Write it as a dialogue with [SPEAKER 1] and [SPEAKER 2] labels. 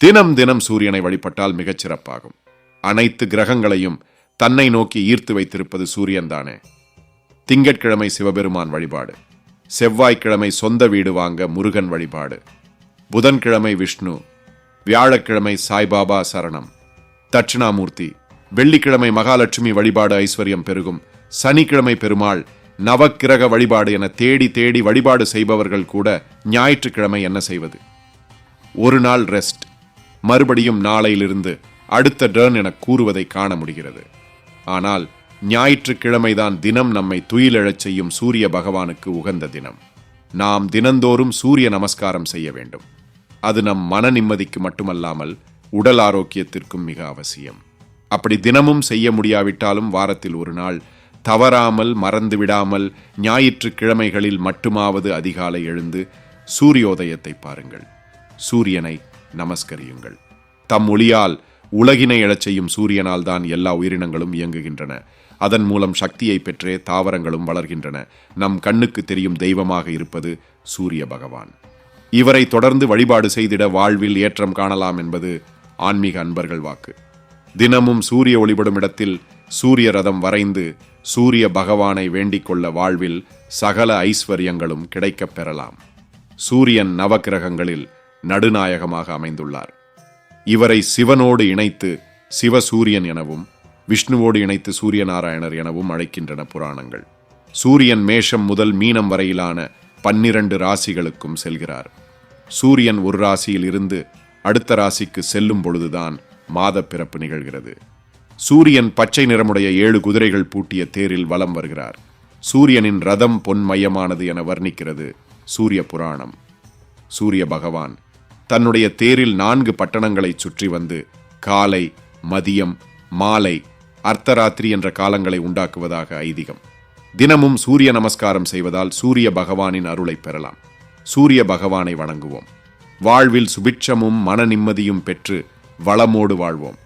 [SPEAKER 1] தினம் தினம் சூரியனை வழிபட்டால் மிகச் சிறப்பாகும். அனைத்து கிரகங்களையும் தன்னை நோக்கி ஈர்த்து வைத்திருப்பது சூரியன் தானே திங்கட்கிழமை சிவபெருமான் வழிபாடு. செவ்வாய்க்கிழமை சொந்த வீடு வாங்க முருகன் வழிபாடு. புதன்கிழமை விஷ்ணு. வியாழக்கிழமை சாய்பாபா சரணம். தட்சிணாமூர்த்தி. வெள்ளிக்கிழமை மகாலட்சுமி வழிபாடு ஐஸ்வர்யம் பெருகும். சனிக்கிழமை பெருமாள் நவக்கிரக வழிபாடு என தேடி தேடி வழிபாடு செய்பவர்கள் கூட ஞாயிற்றுக்கிழமை என்ன செய்வது? ஒரு நாள் ரெஸ்ட். மறுபடியும் நாளையிலிருந்து அடுத்த டர்ன் என கூறுவதை காண முடிகிறது. ஆனால் ஞாயிற்றுக்கிழமைதான் தினம் நம்மை துயிலெழச் செய்யும் சூரிய பகவானுக்கு உகந்த தினம். நாம் தினந்தோறும் சூரிய நமஸ்காரம் செய்ய வேண்டும். அது நம் மன நிம்மதிக்கு மட்டுமல்லாமல் உடல் ஆரோக்கியத்திற்கும் மிக அவசியம். அப்படி தினமும் செய்ய முடியாவிட்டாலும் வாரத்தில் ஒரு நாள் தவறாமல் மறந்து விடாமல் ஞாயிற்றுக்கிழமைகளில் மட்டுமாவது அதிகாலை எழுந்து சூரியோதயத்தை பாருங்கள். சூரியனை நமஸ்கரியுங்கள். தம் ஒளியால் உலகினை எழச் செய்யும் சூரியனால் தான் எல்லா உயிரினங்களும் இயங்குகின்றன. அதன் மூலம் சக்தியை பெற்றே தாவரங்களும் வளர்கின்றன. நம் கண்ணுக்கு தெரியும் தெய்வமாக இருப்பது சூரிய பகவான். இவரை தொடர்ந்து வழிபாடு செய்திட வாழ்வில் ஏற்றம் காணலாம் என்பது ஆன்மீக அன்பர்கள் வாக்கு. தினமும் சூரிய ஒளிபடும் இடத்தில் சூரிய ரதம் வரைந்து சூரிய பகவானை வேண்டிக் கொள்ள வாழ்வில் சகல ஐஸ்வர்யங்களும் கிடைக்கப் பெறலாம். சூரியன் நவக்கிரகங்களில் நடுநாயகமாக அமைந்துள்ளார். இவரை சிவனோடு இணைத்து சிவசூரியன் எனவும் விஷ்ணுவோடு இணைத்து சூரியநாராயணர் எனவும் அழைக்கின்றன புராணங்கள். சூரியன் மேஷம் முதல் மீனம் வரையிலான பன்னிரண்டு ராசிகளுக்கும் செல்கிறார். சூரியன் ஒரு ராசியில் இருந்து அடுத்த ராசிக்கு செல்லும் பொழுதுதான் மாத பிறப்பு நிகழ்கிறது. சூரியன் பச்சை நிறமுடைய ஏழு குதிரைகள் பூட்டிய தேரில் வலம் வருகிறார். சூரியனின் ரதம் பொன்மயமானது என வர்ணிக்கிறது சூரிய புராணம். சூரிய பகவான் தன்னுடைய தேரில் நான்கு பட்டணங்களை சுற்றி வந்து காலை மதியம் மாலை அர்த்தராத்திரி என்ற காலங்களை உண்டாக்குவதாக ஐதீகம். தினமும் சூரிய நமஸ்காரம் செய்வதால் சூரிய பகவானின் அருளை பெறலாம். சூரிய பகவானை வணங்குவோம். வாழ்வில் சுபிட்சமும் மன நிம்மதியும் பெற்று வளமோடு வாழ்வோம்.